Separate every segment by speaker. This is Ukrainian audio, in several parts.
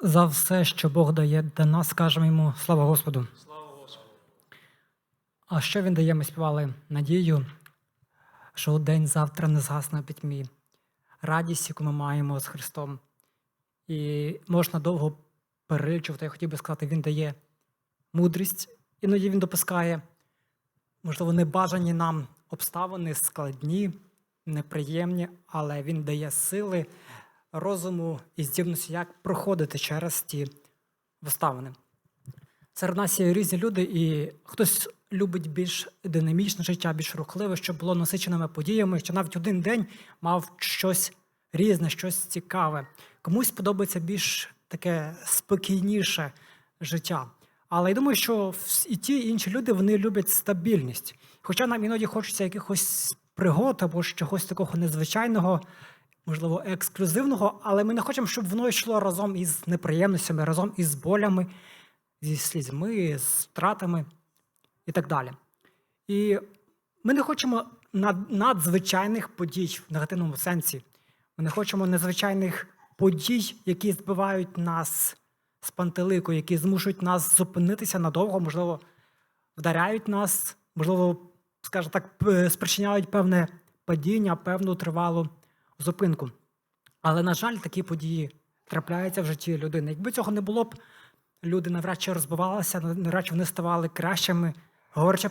Speaker 1: За все, що Бог дає для нас, скажемо йому слава Господу.
Speaker 2: Слава Господу.
Speaker 1: А що він дає? Ми співали надію, що день завтра не згасне пітьмі, радість, яку ми маємо з Христом. І можна довго перелічувати. Я хотів би сказати, він дає мудрість, іноді він допускає, можливо, небажані нам обставини, складні, неприємні, але він дає сили, розуму і здібності, як проходити через ті обставини. Серед нас є різні люди, і хтось любить більш динамічне життя, більш рухливе, щоб було насиченими подіями, що навіть один день мав щось різне, щось цікаве. Комусь подобається більш таке спокійніше життя. Але я думаю, що і ті, і інші люди вони люблять стабільність. Хоча нам іноді хочеться якихось пригод або чогось такого незвичайного, можливо, ексклюзивного, але ми не хочемо, щоб воно йшло разом із неприємностями, разом із болями, зі слізьми, з втратами і так далі. І ми не хочемо надзвичайних подій в негативному сенсі. Ми не хочемо незвичайних подій, які збивають нас з пантелику, які змушують нас зупинитися надовго, можливо, вдаряють нас, можливо, скажімо так, спричиняють певне падіння, певну тривалу зупинку. Але, на жаль, такі події трапляються в житті людини. Якби цього не було б, люди навряд чи розбивалися, навряд чи вони ставали кращими. Говорячи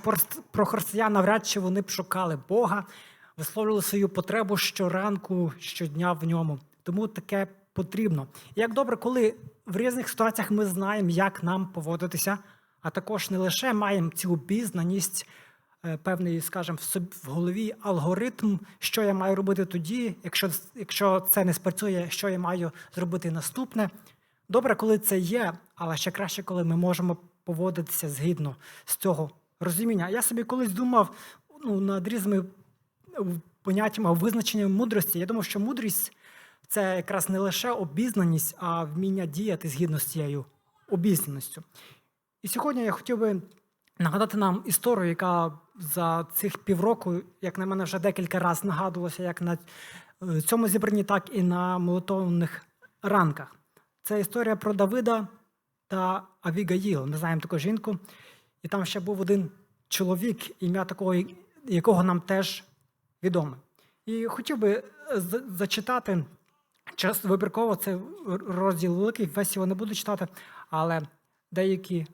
Speaker 1: про, християн, навряд чи вони б шукали Бога, висловлювали свою потребу щоранку, щодня в ньому. Тому таке потрібно. Як добре, коли в різних ситуаціях ми знаємо, як нам поводитися, а також не лише маємо цю обізнаність, певний, скажімо, в голові алгоритм, що я маю робити тоді, якщо, якщо це не спрацює, що я маю зробити наступне. Добре, коли це є, але ще краще, коли ми можемо поводитися згідно з цього розуміння. Я собі колись думав ну, над різними е, поняттями визначенням мудрості. Я думав, що мудрість це якраз не лише обізнаність, а вміння діяти згідно з цією обізнаністю. І сьогодні я хотів би нагадати нам історію, яка за цих півроку, як на мене, вже декілька разів нагадувалася, як на е, цьому зібранні, так і на молитовних ранках. Це історія про Давида та Авігаїл. Ми знаємо таку жінку. І там ще був один чоловік, ім'я такого, якого нам теж відоме. І хотів би е, зачитати час вибірково, це розділ великий, весь його не буду читати, але деякі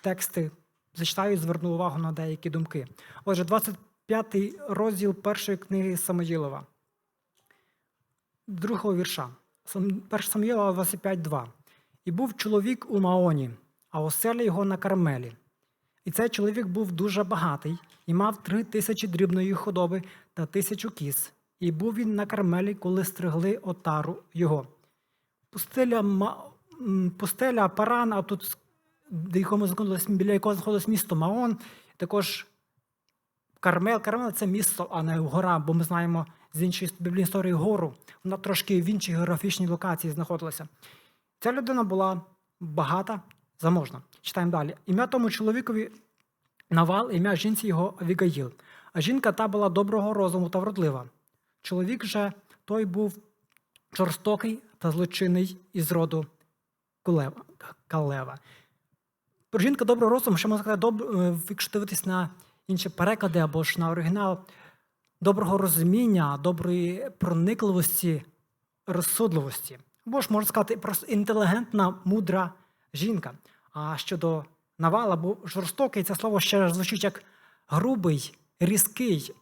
Speaker 1: тексти зачитаю і зверну увагу на деякі думки. Отже, 25 розділ першої книги Самоїлова, другого вірша. Сам- 1 Самуїла 25.2. І був чоловік у Маоні, а оселя його на Кармелі. І цей чоловік був дуже багатий і мав три тисячі дрібної худоби та тисячу кіз. І був він на Кармелі, коли стригли отару його. Пустеля, пустеля Паран, а тут де якому знаходилось, біля якого знаходилось місто Маон, також Кармел. Кармел це місто, а не гора, бо ми знаємо з іншої біблійної історії гору. Вона трошки в іншій географічній локації знаходилася. Ця людина була багата, заможна. Читаємо далі. Ім'я тому чоловікові Навал, ім'я жінці його Авігаїл. А жінка та була доброго розуму та вродлива. Чоловік же той був жорстокий та злочинний із роду Калева. Про жінка доброго розуму, що можна сказати, доб... е, якщо дивитись на інші переклади або ж на оригінал, доброго розуміння, доброї проникливості, розсудливості. Або ж можна сказати, просто інтелігентна, мудра жінка. А щодо навала, бо жорстокий це слово ще звучить як грубий, різкий,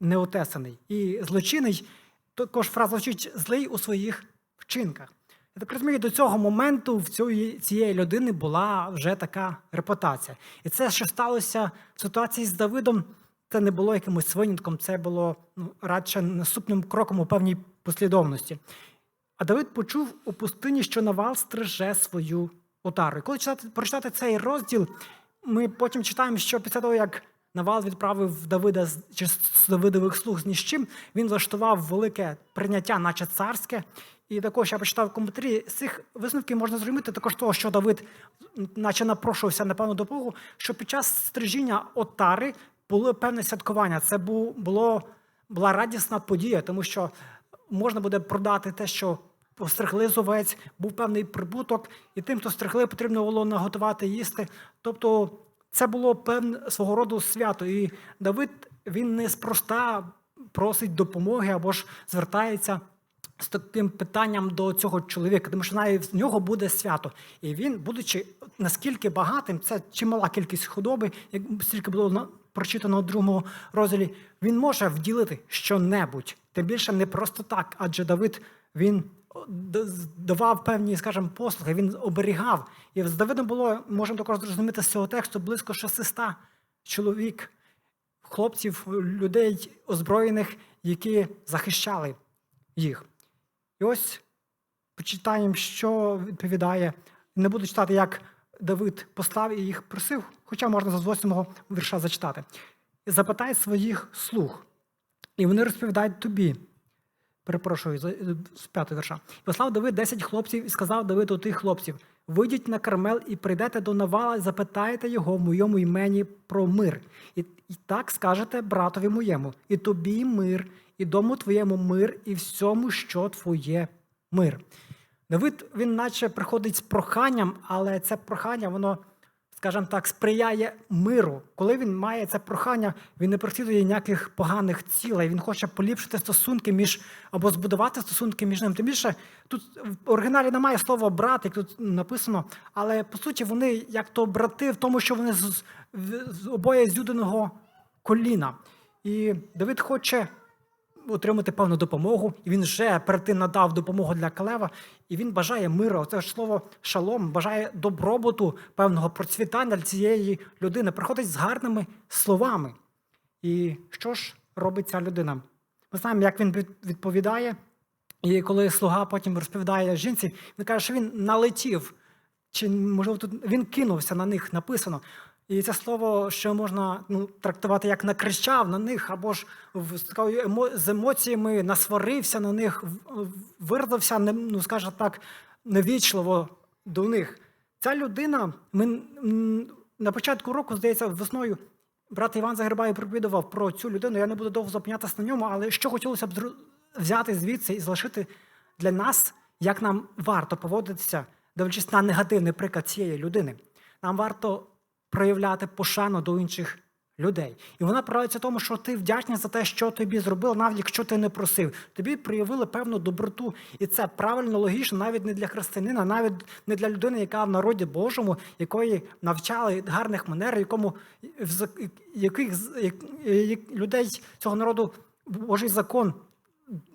Speaker 1: неотесаний. І злочинний також фраза звучить злий у своїх вчинках. Я так розумію, до цього моменту в цієї, людини була вже така репутація. І це, що сталося в ситуації з Давидом, це не було якимось винятком, це було ну, радше наступним кроком у певній послідовності. А Давид почув у пустині, що Навал стриже свою отару. І коли читати, прочитати цей розділ, ми потім читаємо, що після того, як Навал відправив Давида з- Давидових слуг з ні з чим, він влаштував велике прийняття, наче царське. І також я почитав коментарі. З цих висновків можна зрозуміти також того, що Давид, наче напрошувався на певну допомогу, що під час стрижіння отари було певне святкування. Це було, була радісна подія, тому що можна буде продати те, що постригли з був певний прибуток, і тим, хто стригли, потрібно було наготувати їсти. Тобто це було певне свого роду свято. І Давид він не спроста просить допомоги або ж звертається з таким питанням до цього чоловіка, тому що навіть в нього буде свято. І він, будучи наскільки багатим, це чимала кількість худоби, як стільки було прочитано у другому розділі, він може вділити щонебудь. Тим більше не просто так, адже Давид він давав певні, скажімо, послуги, він оберігав. І з Давидом було, можемо також зрозуміти з цього тексту, близько 600 чоловік, хлопців, людей озброєних, які захищали їх. І ось почитаємо, що відповідає. Не буду читати, як Давид послав і їх просив, хоча можна з 8 вірша зачитати. Запитай своїх слуг, і вони розповідають тобі. Перепрошую, з п'ятого вірша. Послав Давид 10 хлопців і сказав Давиду тих хлопців: вийдіть на Кармел і прийдете до Навала, і запитаєте його в моєму імені про мир. І, і так скажете братові моєму, і тобі мир, і дому твоєму мир, і всьому, що твоє мир. Давид, він наче приходить з проханням, але це прохання, воно, скажімо так, сприяє миру. Коли він має це прохання, він не преслідує ніяких поганих цілей. Він хоче поліпшити стосунки між або збудувати стосунки між ним. Тим більше тут в оригіналі немає слова брат, як тут написано, але по суті вони як то брати в тому, що вони з- з обоє з юдиного коліна. І Давид хоче отримати певну допомогу, і він вже перед тим надав допомогу для Калева, і він бажає миру. Це ж слово шалом, бажає добробуту, певного процвітання для цієї людини. Приходить з гарними словами. І що ж робить ця людина? Ми знаємо, як він відповідає. І коли слуга потім розповідає жінці, він каже, що він налетів, чи можливо тут він кинувся на них, написано. І це слово ще можна ну, трактувати як накричав на них, або ж з, емоціями насварився на них, вирвався, ну, скажімо так, невічливо до них. Ця людина, ми на початку року, здається, весною брат Іван Загребай проповідував про цю людину. Я не буду довго зупинятися на ньому, але що хотілося б взяти звідси і залишити для нас, як нам варто поводитися, дивлячись на негативний приклад цієї людини. Нам варто проявляти пошану до інших людей. І вона проявляється тому, що ти вдячний за те, що тобі зробили, навіть якщо ти не просив. Тобі проявили певну доброту. І це правильно, логічно, навіть не для християнина, навіть не для людини, яка в народі Божому, якої навчали гарних манер, якому яких як- як- людей цього народу Божий закон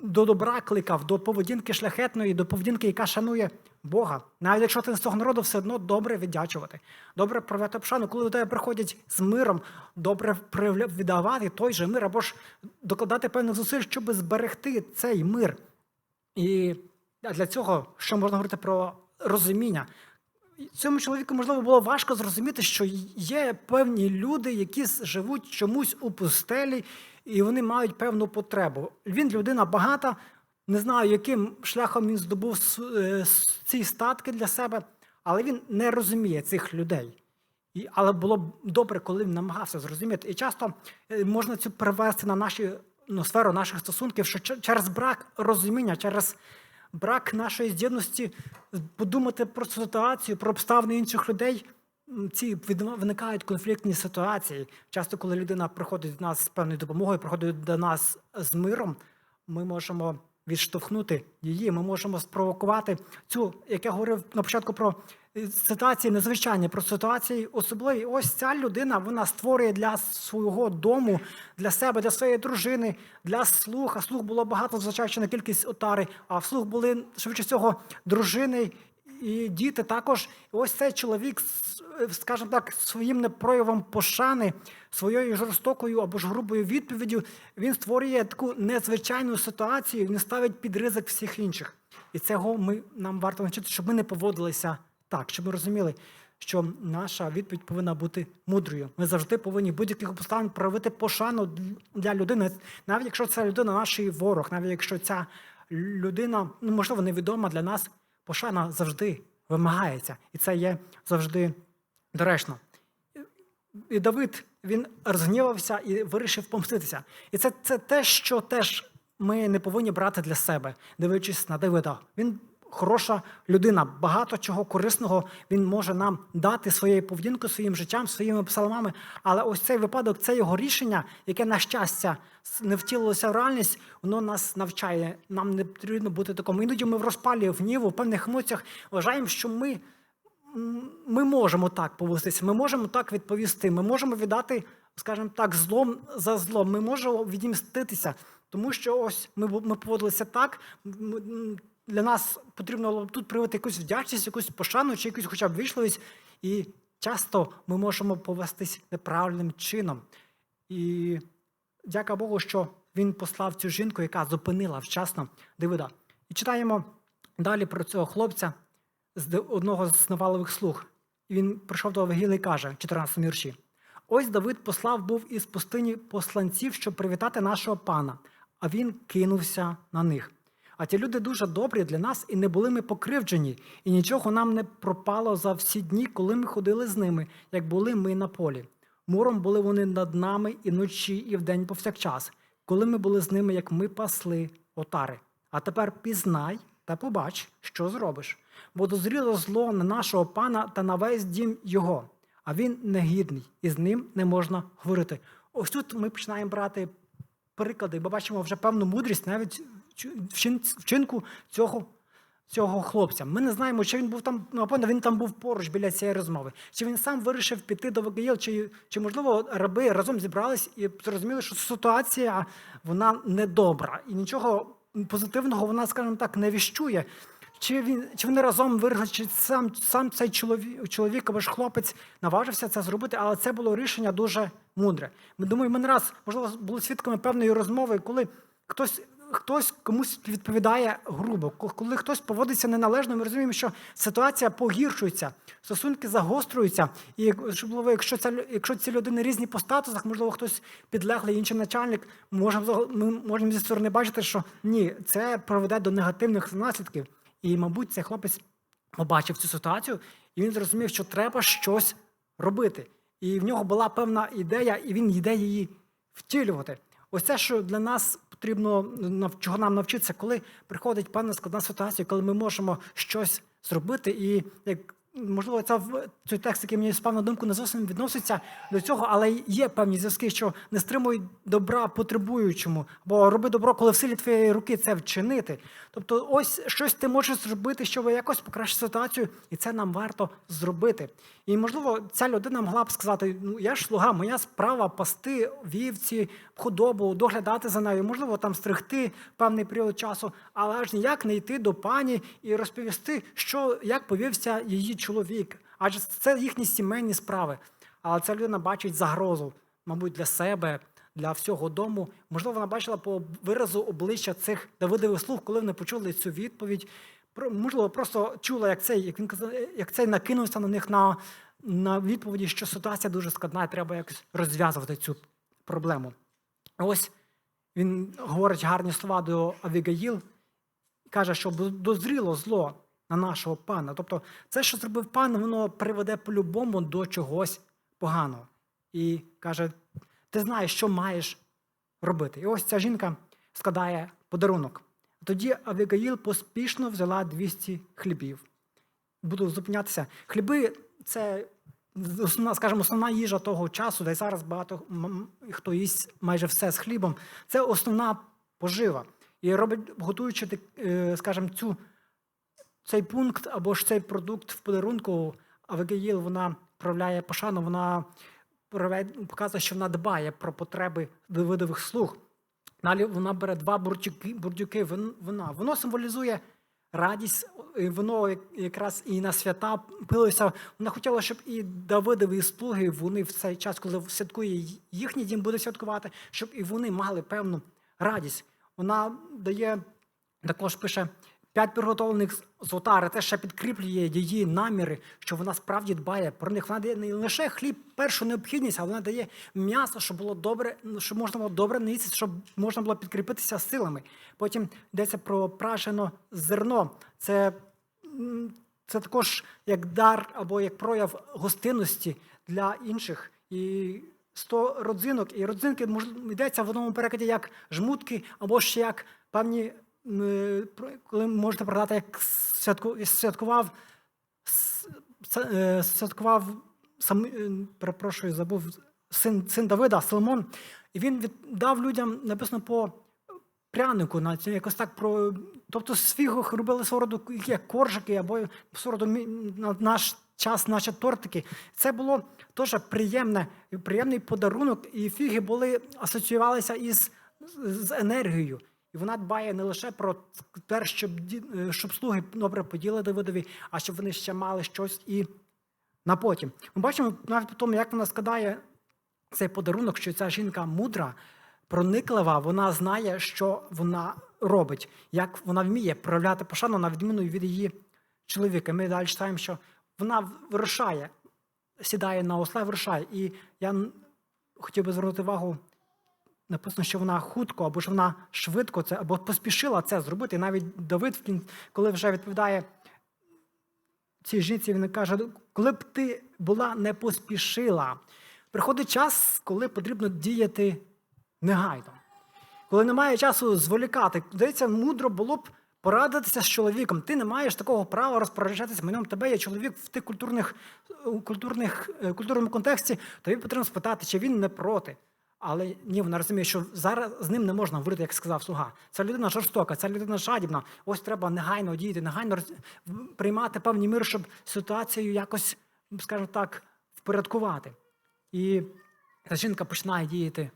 Speaker 1: до добра кликав, до поведінки шляхетної, до поведінки, яка шанує Бога. Навіть якщо ти з цього народу, все одно добре віддячувати, добре проявляти пшану. Коли до тебе приходять з миром, добре віддавати той же мир, або ж докладати певних зусиль, щоб зберегти цей мир. І для цього, що можна говорити про розуміння, цьому чоловіку, можливо, було важко зрозуміти, що є певні люди, які живуть чомусь у пустелі, і вони мають певну потребу. Він людина багата, не знаю, яким шляхом він здобув е, ці статки для себе, але він не розуміє цих людей. І, але було б добре, коли він намагався зрозуміти. І часто е, можна цю перевести на нашу ну, сферу наших стосунків, що через брак розуміння, через брак нашої здібності подумати про ситуацію, про обставини інших людей. Ці виникають конфліктні ситуації. Часто, коли людина приходить до нас з певною допомогою, приходить до нас з миром, ми можемо відштовхнути її. Ми можемо спровокувати цю, як я говорив на початку про е, ситуації незвичайні, про ситуації особливі. Ось ця людина вона створює для свого дому, для себе, для своєї дружини, для слуг. А слуг було багато, на кількість отари, а в слуг були швидше всього дружини. І діти також, ось цей чоловік, е, скажімо так, своїм непроявом пошани, своєю жорстокою або ж грубою відповіддю, він створює таку незвичайну ситуацію, не ставить під ризик всіх інших. І цього ми, нам варто навчити, щоб ми не поводилися так, щоб ми розуміли, що наша відповідь повинна бути мудрою. Ми завжди повинні будь-яких обставин проявити пошану для людини, навіть якщо ця людина наш ворог, навіть якщо ця людина, ну можливо, невідома для нас, пошана завжди вимагається, і це є завжди доречно. І Давид він розгнівався і вирішив помститися. І це, це те, що теж ми не повинні брати для себе, дивлячись на Давида. Він хороша людина. Багато чого корисного він може нам дати своєю поведінкою, своїм життям, своїми псалмами. Але ось цей випадок, це його рішення, яке, на щастя, не втілилося в реальність, воно нас навчає. Нам не потрібно бути такому. Іноді ми в розпалі, в гніву, в певних емоціях вважаємо, що ми ми можемо так повестися, ми можемо так відповісти, ми можемо віддати, скажімо так, злом за злом. Ми можемо відімститися, тому що ось ми, ми поводилися так. Для нас потрібно було тут проявити якусь вдячність, якусь пошану чи якусь хоча б вічливість. І часто ми можемо повестись неправильним чином. І дяка Богу, що він послав цю жінку, яка зупинила вчасно Давида. І читаємо далі про цього хлопця з одного з Навалових слуг. І він прийшов до Авигіли і каже, в 14 вірші: Ось Давид послав був із пустині посланців, щоб привітати нашого пана, а він кинувся на них. А ті люди дуже добрі для нас, і не були ми покривджені, і нічого нам не пропало за всі дні, коли ми ходили з ними, як були ми на полі. Муром були вони над нами і вночі, і вдень повсякчас, коли ми були з ними, як ми пасли отари. А тепер пізнай та побач, що зробиш. Бо дозріло зло на нашого пана та на весь дім його, а він негідний, і з ним не можна говорити. Ось тут ми починаємо брати приклади, бо бачимо вже певну мудрість навіть вчинку цього, цього хлопця. Ми не знаємо, чи він був там, ну, напевно, він там був поруч біля цієї розмови, чи він сам вирішив піти до Вагаїл, чи, чи можливо раби разом зібрались і зрозуміли, що ситуація вона недобра, і нічого позитивного вона, скажімо так, не віщує. Чи він чи вони разом вирішили, чи сам сам цей чоловік, чоловік або ж хлопець наважився це зробити, але це було рішення дуже мудре. Ми думаю, ми не раз можливо були свідками певної розмови, коли хтось. Хтось комусь відповідає грубо, коли хтось поводиться неналежно, ми розуміємо, що ситуація погіршується, стосунки загострюються. І як- особливо, якщо ця якщо ці людини різні по статусах, можливо, хтось підлеглий, інший начальник, можемо ми можемо зі сторони бачити, що ні, це приведе до негативних наслідків. І, мабуть, цей хлопець побачив цю ситуацію, і він зрозумів, що треба щось робити. І в нього була певна ідея, і він йде її втілювати. Ось це, що для нас потрібно чого нам навчитися, коли приходить певна складна ситуація, коли ми можемо щось зробити, і як можливо, це цей текст, який мені спав на думку, не зовсім відноситься до цього, але є певні зв'язки, що не стримують добра потребуючому, бо роби добро, коли в силі твоєї руки це вчинити. Тобто, ось щось ти можеш зробити, щоб якось покращити ситуацію, і це нам варто зробити. І можливо, ця людина могла б сказати: ну я ж слуга, моя справа пасти вівці, худобу, доглядати за нею, можливо, там стригти певний період часу, але ж ніяк не йти до пані і розповісти, що як повівся її чоловік. Адже це їхні сімейні справи. Але ця людина бачить загрозу, мабуть, для себе, для всього дому. Можливо, вона бачила по виразу обличчя цих Давидових слуг, коли вони почули цю відповідь. Можливо, просто чула, як цей, як він як цей накинувся на них на, на відповіді, що ситуація дуже складна, і треба якось розв'язувати цю проблему. Ось він говорить гарні слова до Авігаїл, каже, що дозріло зло на нашого пана. Тобто, це, що зробив пан, воно приведе по-любому до чогось поганого. І каже: ти знаєш, що маєш робити. І ось ця жінка складає подарунок. Тоді Авігаїл поспішно взяла 200 хлібів. Буду зупинятися. Хліби це основна, скажімо, основна їжа того часу, де зараз багато хто їсть майже все з хлібом. Це основна пожива. І робить, готуючи, е, скажімо, цю, цей пункт або ж цей продукт в подарунку, Авигеїл, вона проявляє пошану, вона показує, що вона дбає про потреби Давидових слуг. Далі вона бере два бурдюки, бурдюки вина. Воно символізує радість, воно якраз і на свята пилося. Вона хотіла, щоб і Давидові слуги, вони в цей час, коли святкує їхній дім, буде святкувати, щоб і вони мали певну радість. Вона дає, також пише, п'ять приготовлених з отари, це ще підкріплює її наміри, що вона справді дбає про них. Вона дає не лише хліб, першу необхідність, але вона дає м'ясо, щоб було добре, ну, щоб можна було добре наїстися, щоб можна було підкріпитися силами. Потім йдеться про пражено зерно. Це, це також як дар або як прояв гостинності для інших. І 100 родзинок. І родзинки йдеться в одному перекладі як жмутки, або ще як певні коли можете пригадати, як святку- святкував, е, святкував сам, е, перепрошую, забув син, син Давида, Соломон, і він віддав людям написано по прянику, на якось так про. Тобто з фігох робили свого роду як коржики або свого роду на наш час, наші тортики. Це було теж приємне, приємний подарунок, і фіги були асоціювалися із з енергією. І вона дбає не лише про те, щоб, е, щоб слуги добре поділи Давидові, а щоб вони ще мали щось і на потім. Ми бачимо навіть по тому, як вона складає цей подарунок, що ця жінка мудра, прониклива, вона знає, що вона робить, як вона вміє проявляти пошану на відміну від її чоловіка. Ми далі читаємо, що вона вирушає, сідає на осла, вирушає. І я хотів би звернути увагу. Написано, що вона хутко або ж вона швидко це або поспішила це зробити. І навіть Давид, коли вже відповідає цій жінці, він каже: коли б ти була не поспішила, приходить час, коли потрібно діяти негайно. Коли немає часу зволікати, здається, мудро було б порадитися з чоловіком. Ти не маєш такого права розпоряджатися майном. Тебе є чоловік в тих культурних, культурних, е, культурному контексті, тобі потрібно спитати, чи він не проти. Але ні, вона розуміє, що зараз з ним не можна говорити, як сказав слуга. Ця людина жорстока, ця людина жадібна. Ось треба негайно діяти, негайно приймати певні міри, щоб ситуацію якось, скажімо так, впорядкувати. І ця жінка починає діяти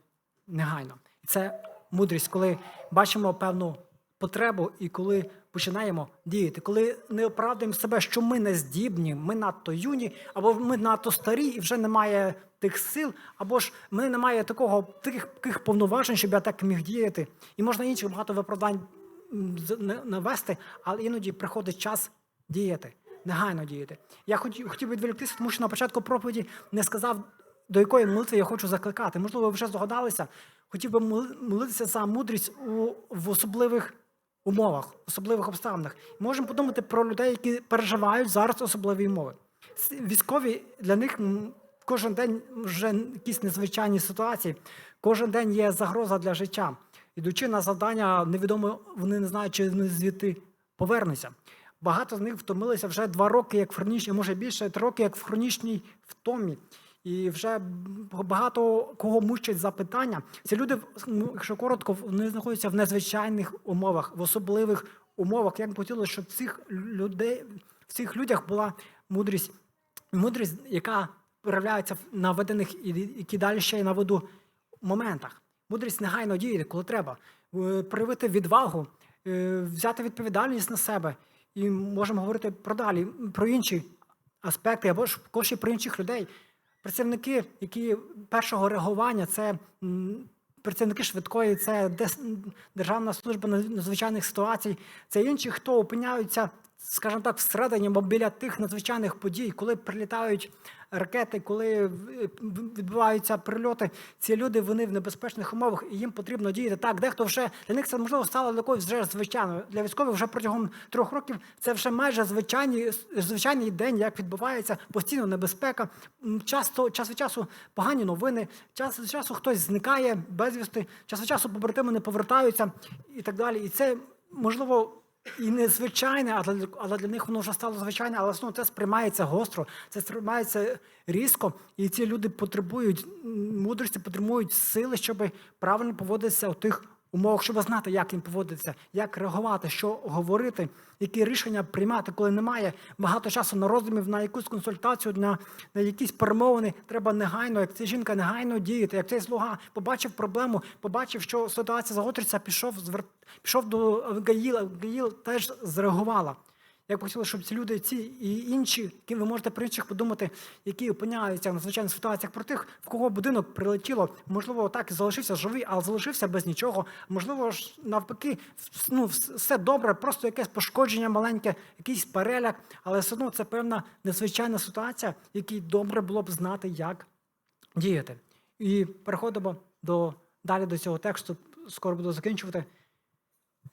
Speaker 1: негайно. І це мудрість, коли бачимо певну потребу і коли починаємо діяти, коли не оправдуємо себе, що ми не здібні, ми надто юні, або ми надто старі і вже немає тих сил, або ж в мене немає такого таких, повноважень, щоб я так міг діяти. І можна інших багато виправдань навести, але іноді приходить час діяти, негайно діяти. Я хотів, відволіктися, тому що на початку проповіді не сказав, до якої молитви я хочу закликати. Можливо, ви вже здогадалися. Хотів би молитися за мудрість у, в особливих умовах, особливих обставинах. Можемо подумати про людей, які переживають зараз особливі умови. Військові для них кожен день вже якісь незвичайні ситуації, кожен день є загроза для життя. Ідучи на завдання, невідомо, вони не знають, чи вони звідти повернуться. Багато з них втомилися вже два роки, як в хронічній, може більше три роки, як в хронічній втомі. І вже багато кого мучать запитання. Ці люди, якщо коротко, вони знаходяться в незвичайних умовах, в особливих умовах. Як би хотілося, щоб цих людей, в цих людях була мудрість, мудрість, яка проявляється в наведених і далі ще й наведу моментах. Мудрість негайно діяти, коли треба, Е, проявити відвагу, е, взяти відповідальність на себе. І можемо говорити про далі, про інші аспекти, або ж також і про інших людей. Працівники, які першого реагування, це працівники швидкої, це Державна служба надзвичайних ситуацій, це інші, хто опиняються, скажімо так, всередині або біля тих надзвичайних подій, коли прилітають ракети, коли е, відбуваються прильоти. Ці люди вони в небезпечних умовах, і їм потрібно діяти так. Дехто вже для них це можливо стало якоюсь вже звичайною. Для військових вже протягом трьох років це вже майже звичайний, звичайний день, як відбувається постійно небезпека. Часто час від часу погані новини, час від часу хтось зникає безвісти, час від часу побратими не повертаються і так далі. І це можливо. І незвичайне, але, але для них воно вже стало звичайне, але знову це сприймається гостро, це сприймається різко, і ці люди потребують мудрості, потребують сили, щоб правильно поводитися у тих умовах, щоб знати, як їм поводитися, як реагувати, що говорити, які рішення приймати, коли немає багато часу на роздумів, на якусь консультацію, на, на якісь перемовини. Треба негайно, як ця жінка негайно діяти, як цей слуга побачив проблему, побачив, що ситуація загостриться, пішов звер... пішов до Гаїла. Гаїл теж зреагувала. Я б хотіла, щоб ці люди, ці і інші, які ви можете про інших подумати, які опиняються в надзвичайних ситуаціях, про тих, в кого будинок прилетіло, можливо, так і залишився живий, але залишився без нічого. Можливо, ж навпаки, ну, все добре, просто якесь пошкодження маленьке, якийсь переляк, але все одно це певна незвичайна ситуація, якій добре було б знати, як діяти. І переходимо до далі до цього тексту, скоро буду закінчувати.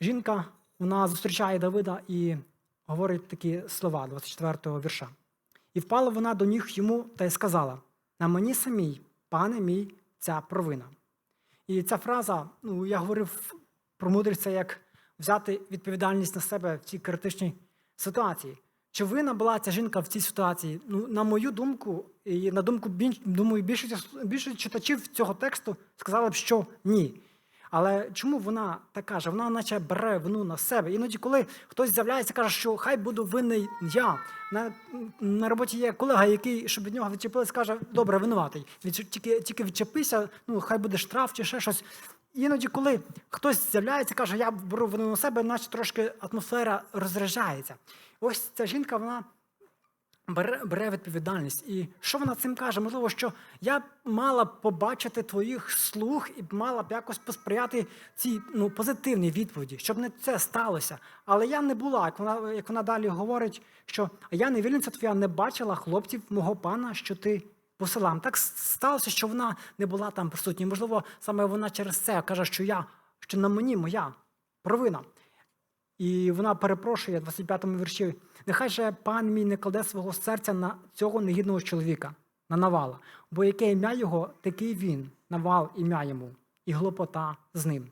Speaker 1: Жінка вона зустрічає Давида і говорить такі слова 24-го вірша. І впала вона до ніг йому та й сказала: На мені самій, пане мій, ця провина. І ця фраза, ну я говорив про мудрість, це як взяти відповідальність на себе в цій критичній ситуації. Чи винна була ця жінка в цій ситуації? Ну, на мою думку, і на думку думаю, більшості, більшості читачів цього тексту сказали б, що ні. Але чому вона так каже? Вона наче бере вину на себе. Іноді, коли хтось з'являється, каже, що хай буду винний я. На, на роботі є колега, який, щоб від нього відчепились, каже, добре, винуватий. Тільки, тільки відчепися, ну хай буде штраф чи ще щось. Іноді, коли хтось з'являється, каже, я беру вину на себе, наче трошки атмосфера розряджається. Ось ця жінка, вона бере, бере відповідальність. І що вона цим каже? Можливо, що я мала б побачити твоїх слуг і мала б якось посприяти цій ну, позитивній відповіді, щоб не це сталося. Але я не була, як вона, як вона далі говорить, що я невільниця твоя не бачила хлопців мого пана, що ти посилав. Так сталося, що вона не була там присутня. Можливо, саме вона через це каже, що я, що на мені моя провина. І вона перепрошує в 25-му вірші: нехай же пан мій не кладе свого серця на цього негідного чоловіка, на навала, бо яке ім'я його, такий він, навал ім'я йому, і глупота з ним.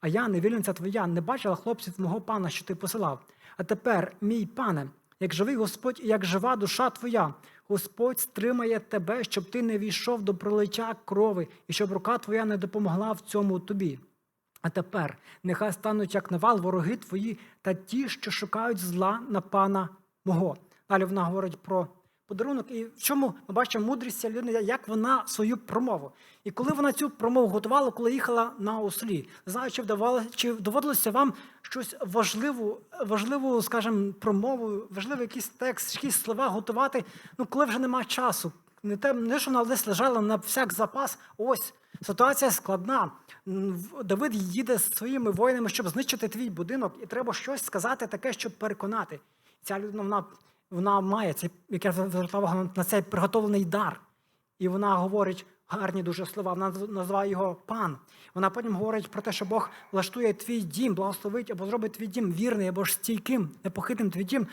Speaker 1: А я, невільниця твоя, не бачила хлопців мого пана, що ти посилав. А тепер, мій пане, як живий Господь, і як жива душа твоя, Господь стримає тебе, щоб ти не війшов до пролиття крови, і щоб рука твоя не допомогла в цьому тобі. А тепер нехай стануть як навал вороги твої та ті, що шукають зла на пана мого. Далі вона говорить про подарунок. І в чому ми бачимо мудрість цієї людини, як вона свою промову. І коли вона цю промову готувала, коли їхала на ослі, знаю, чи вдавалося, чи доводилося вам щось важливу, важливу, скажімо, промову, важливий якийсь текст, якісь слова готувати, ну коли вже немає часу. Не те, не що вона десь лежала на всяк запас. Ось ситуація складна. Давид їде з своїми воїнами, щоб знищити твій будинок, і треба щось сказати таке, щоб переконати. Ця людина вона, вона має цей, як я звертав на цей приготовлений дар. І вона говорить гарні дуже слова. Вона наз- називає його пан. Вона потім говорить про те, що Бог влаштує твій дім, благословить або зробить твій дім вірний, або ж стійким, непохитним твій дім.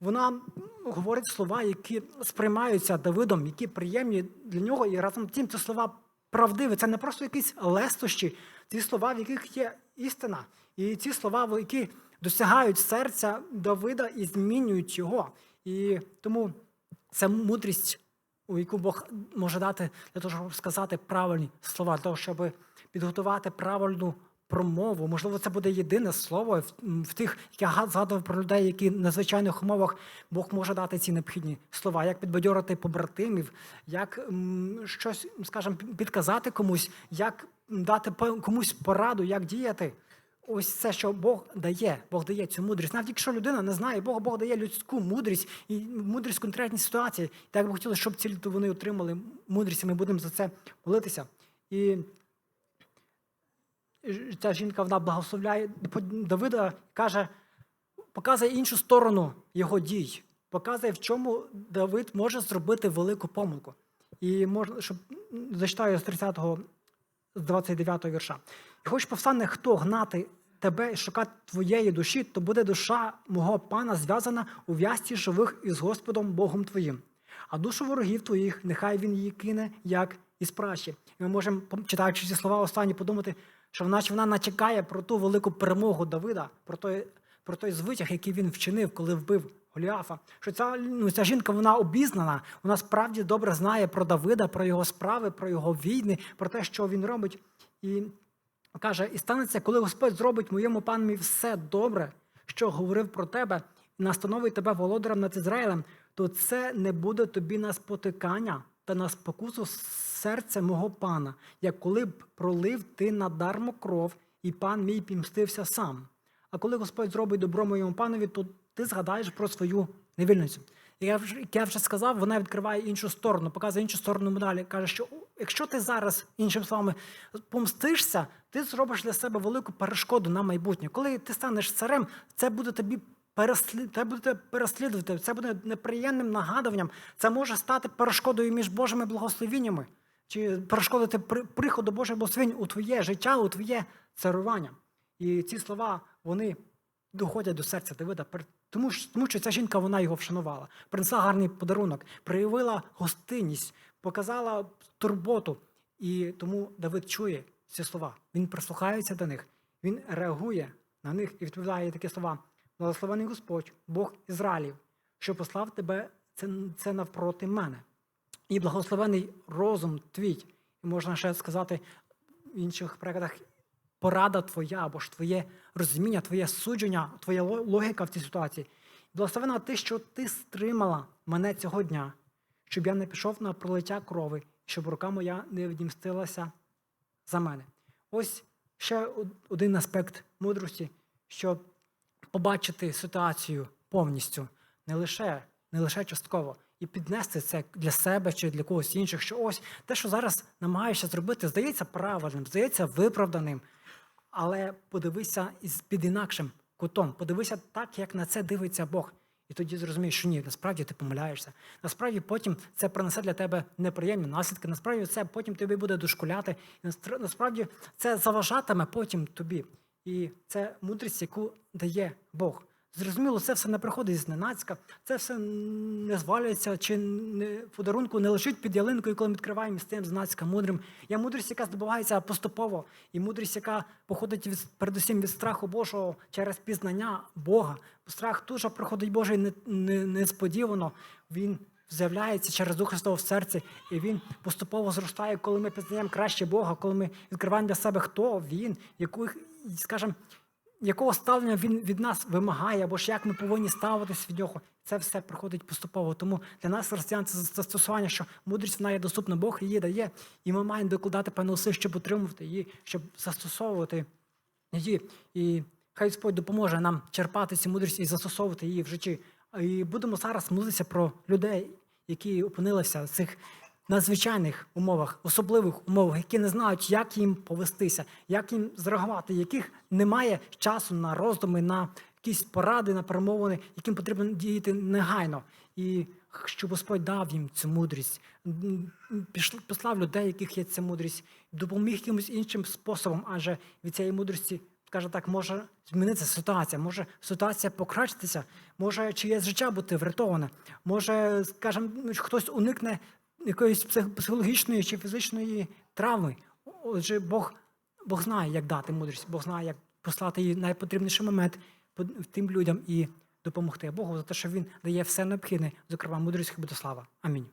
Speaker 1: Вона говорить слова, які сприймаються Давидом, які приємні для нього, і разом з тим це слова правдиві. Це не просто якісь лестощі, ці слова, в яких є істина. І ці слова, які досягають серця Давида і змінюють його. І тому це мудрість, у яку Бог може дати для того, щоб сказати правильні слова, для того, щоб підготувати правильну промову. Можливо, це буде єдине слово в, тих, я згадував про людей, які на звичайних умовах Бог може дати ці необхідні слова, як підбадьорити побратимів, як щось, скажімо, підказати комусь, як дати комусь пораду, як діяти. Ось це, що Бог дає, Бог дає цю мудрість. Навіть якщо людина не знає Бога, Бог дає людську мудрість і мудрість в конкретній ситуації. Так би хотіли, щоб ці люди вони отримали мудрість, і ми будемо за це молитися. І ця жінка вона благословляє Давида, каже, показує іншу сторону його дій, показує, в чому Давид може зробити велику помилку. І можна, щоб зачитаю з 30-го, з 29-го вірша. І хоч повстане хто гнати тебе і шукати твоєї душі, то буде душа мого пана зв'язана у в'язці живих із Господом Богом твоїм. А душу ворогів твоїх, нехай він її кине, як із пращі. Ми можемо, читаючи ці слова останні, подумати, що вона, вона начекає про ту велику перемогу Давида, про той, про той звитяг, який він вчинив, коли вбив Голіафа. Що ця, ну, ця жінка вона обізнана, вона справді добре знає про Давида, про його справи, про його війни, про те, що він робить. І каже: і станеться, коли Господь зробить моєму панові все добре, що говорив про тебе, і настановить тебе володарем над Ізраїлем, то це не буде тобі на спотикання та на спокусу серця мого пана, як коли б пролив ти надармо кров, і пан мій пімстився сам. А коли Господь зробить добро моєму панові, то ти згадаєш про свою невільницю. Як я вже сказав, вона відкриває іншу сторону, показує іншу сторону медалі. Каже, що якщо ти зараз, іншими словами, помстишся, ти зробиш для себе велику перешкоду на майбутнє. Коли ти станеш царем, це буде тобі переслід... це буде переслідувати, це буде неприємним нагадуванням. Це може стати перешкодою між Божими благословіннями, чи перешкодити при- приходу Божих благословень у твоє життя, у твоє царювання. І ці слова, вони доходять до серця Давида, тому тому що ця жінка вона його вшанувала, принесла гарний подарунок, проявила гостинність, показала турботу. І тому Давид чує ці слова. Він прислухається до них, він реагує на них і відповідає такі слова: Благословений Господь, Бог Ізраїлів, що послав тебе це, це навпроти мене. І благословений розум твій, і можна ще сказати в інших перекладах, порада твоя, або ж твоє розуміння, твоє судження, твоя логіка в цій ситуації. Благословена ти, що ти стримала мене цього дня, щоб я не пішов на пролиття крови, щоб рука моя не відімстилася за мене. Ось ще один аспект мудрості, що побачити ситуацію повністю, не лише, не лише частково, і піднести це для себе чи для когось інших, що ось те, що зараз намагаєшся зробити, здається правильним, здається виправданим, але подивися під інакшим кутом, подивися так, як на це дивиться Бог. І тоді зрозумієш, що ні, насправді ти помиляєшся. Насправді потім це принесе для тебе неприємні наслідки. Насправді це потім тобі буде дошкуляти. І насправді це заважатиме потім тобі. І це мудрість, яку дає Бог. Зрозуміло, це все не приходить зненацька, це все не звалюється, чи не подарунку не лежить під ялинкою, коли ми відкриваємо з тим знацька мудрим. Є мудрість, яка здобувається поступово, і мудрість, яка походить від, передусім від страху Божого через пізнання Бога. Страх дуже приходить Божий не, не, несподівано. Він з'являється через Дух Христова в серці, і він поступово зростає, коли ми пізнаємо краще Бога, коли ми відкриваємо для себе, хто він, яку, скажімо, якого ставлення він від нас вимагає, або ж як ми повинні ставитись від нього. Це все приходить поступово. Тому для нас, християн, це застосування, що мудрість вона є доступна, Бог її дає, і ми маємо докладати певну силу, щоб отримувати її, щоб застосовувати її. І хай Господь допоможе нам черпати цю мудрість і застосовувати її в житті. І будемо зараз молитися про людей, які опинилися в цих надзвичайних умовах, особливих умовах, які не знають, як їм повестися, як їм зреагувати, яких немає часу на роздуми, на якісь поради, на перемовини, яким потрібно діяти негайно. І щоб Господь дав їм цю мудрість, послав людей, яких є ця мудрість, допоміг якимось іншим способом, адже від цієї мудрості, скажімо так, може змінитися ситуація, може ситуація покращитися, може чиєсь життя бути врятоване, може, скажімо, хтось уникне якоїсь псих- психологічної чи фізичної травми. Отже, Бог, Бог знає, як дати мудрість, Бог знає, як послати її найпотрібніший момент тим людям і допомогти Богу за те, що він дає все необхідне, зокрема мудрість і слава. Амінь.